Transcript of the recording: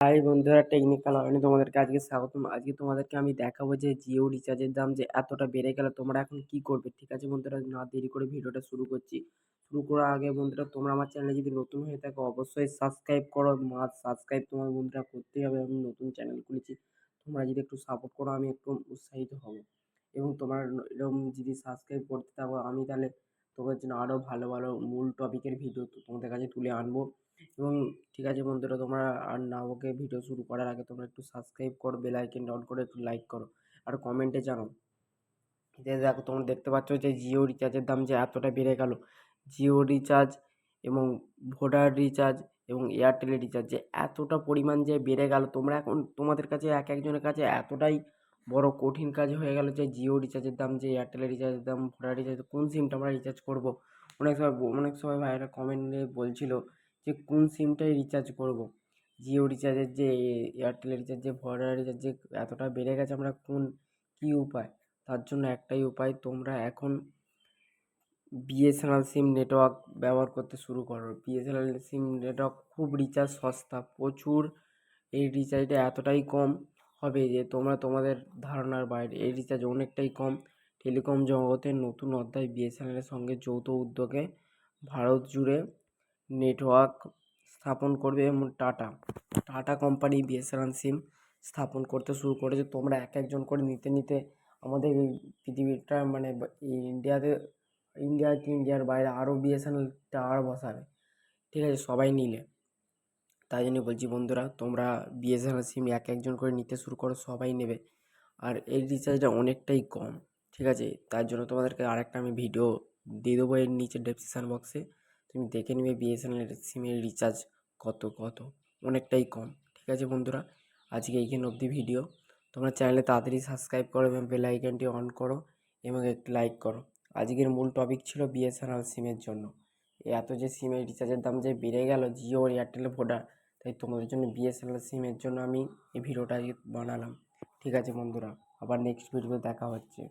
High বন্ধুরা technical অয়নে তোমাদেরকে আজকে স্বাগতম। আজকে তোমাদেরকে আমি দেখাবো যে জিও রিচার্জের দাম যে এতটা বেড়ে গেল, তোমরা এখন কি করবে? ঠিক আছে বন্ধুরা, না দেরি করে ভিডিওটা শুরু করছি। শুরু করার আগে বন্ধুরা, তোমরা আমার চ্যানেলে যদি নতুন হয়ে থাকো, অবশ্যই সাবস্ক্রাইব করো। মাস সাবস্ক্রাইব তোমার বন্ধুরা করতেই হবে, আমি নতুন চ্যানেল খুলেছি। তোমরা যদি একটু সাপোর্ট করো, আমি একটু উৎসাহিত হব। এবং তোমার এরকম যদি সাবস্ক্রাইব করতে থাকো, আমি তাহলে তোমাদের জন্য আরও ভালো ভালো মূল টপিকের ভিডিও তোমাদের কাছে তুলে আনব। এবং ঠিক আছে বন্ধুরা, তোমরা আর না ওকে ভিডিও শুরু করার আগে তোমরা একটু সাবস্ক্রাইব করো বেল আইকনটা অন করে একটু লাইক করো আর কমেন্টে জানাও। দেখো তোমরা দেখতে পাচ্ছ যে জিও রিচার্জের দাম যে এতটা বেড়ে গেল। জিও রিচার্জ এবং ভোডার রিচার্জ এবং এয়ারটেলের রিচার্জ যে এতটা পরিমাণ যে বেড়ে গেল, তোমরা এখন তোমাদের কাছে এক একজনের কাছে এতটাই বড় কঠিন কাজ হয়ে গেল যে জিও রিচার্জের দাম, যে এয়ারটেলের রিচার্জের দাম ভোডার রিচার্জ কোন সিমটা আমরা রিচার্জ করব? অনেক সময় অনেক সময় ভাইয়েরা কমেন্টে বলছিল যে কোন সিমটাই রিচার্জ করব? জিও রিচার্জের যে এয়ারটেলের রিচার্জ যে ভোডার রিচার্জ যে এতটা বেড়ে গেছে আমরা কোন, কী উপায়? তার জন্য একটাই উপায়, তোমরা এখন বিএসএনএল সিম নেটওয়ার্ক ব্যবহার করতে শুরু করো। বিএসএনএল সিম নেটওয়ার্ক খুব রিচার্জ সস্তা, প্রচুর এই রিচার্জটা এতটাই কম হবে যে তোমরা তোমাদের ধারণার বাইরে। এই রিচার্জ অনেকটাই কম। টেলিকম জগতের নতুন অধ্যায় বিএসএনএলের সঙ্গে যৌথ উদ্যোগে ভারত জুড়ে নেটওয়ার্ক স্থাপন করবে এবং Tata. Tata company BSNL SIM স্থাপন করতে শুরু করেছে। তোমরা এক একজন করে নিতে নিতে আমাদের এই পৃথিবীটা মানে ইন্ডিয়াতে, ইন্ডিয়া কি ইন্ডিয়ার বাইরে আরও বিএসএনএল টাওয়ার বসাবে। ঠিক আছে, সবাই নিলে। তাই জন্য বলছি বন্ধুরা, তোমরা বিএসএনএল সিম এক একজন করে নিতে শুরু করো, সবাই নেবে। আর এই রিচার্জটা অনেকটাই কম, ঠিক আছে? তার জন্য তোমাদেরকে আরেকটা আমি ভিডিও দিয়ে দেবো এর নিচে ডেসক্রিপশান বক্সে তুমি দেখে নেবে বিএসএনএল সিমের রিচার্জ কত কত? অনেকটাই কম, ঠিক আছে বন্ধুরা? আজকে এইখানে অবধি ভিডিও তোমরা চ্যানেলে তাড়াতাড়ি সাবস্ক্রাইব করো এবং বেল আইকনটি অন করো এবং একটি লাইক করো। আজকের মূল টপিক ছিল বিএসএনএল সিমের জন্য। এত যে সিমের রিচার্জের দাম যে বেড়ে গেল জিও এয়ারটেল ভোডা তাই তোমাদের জন্য বিএসএনএল সিমের জন্য আমি এই ভিডিওটা বানালাম। ঠিক আছে বন্ধুরা, আবার নেক্সট ভিডিওতে দেখা হচ্ছে।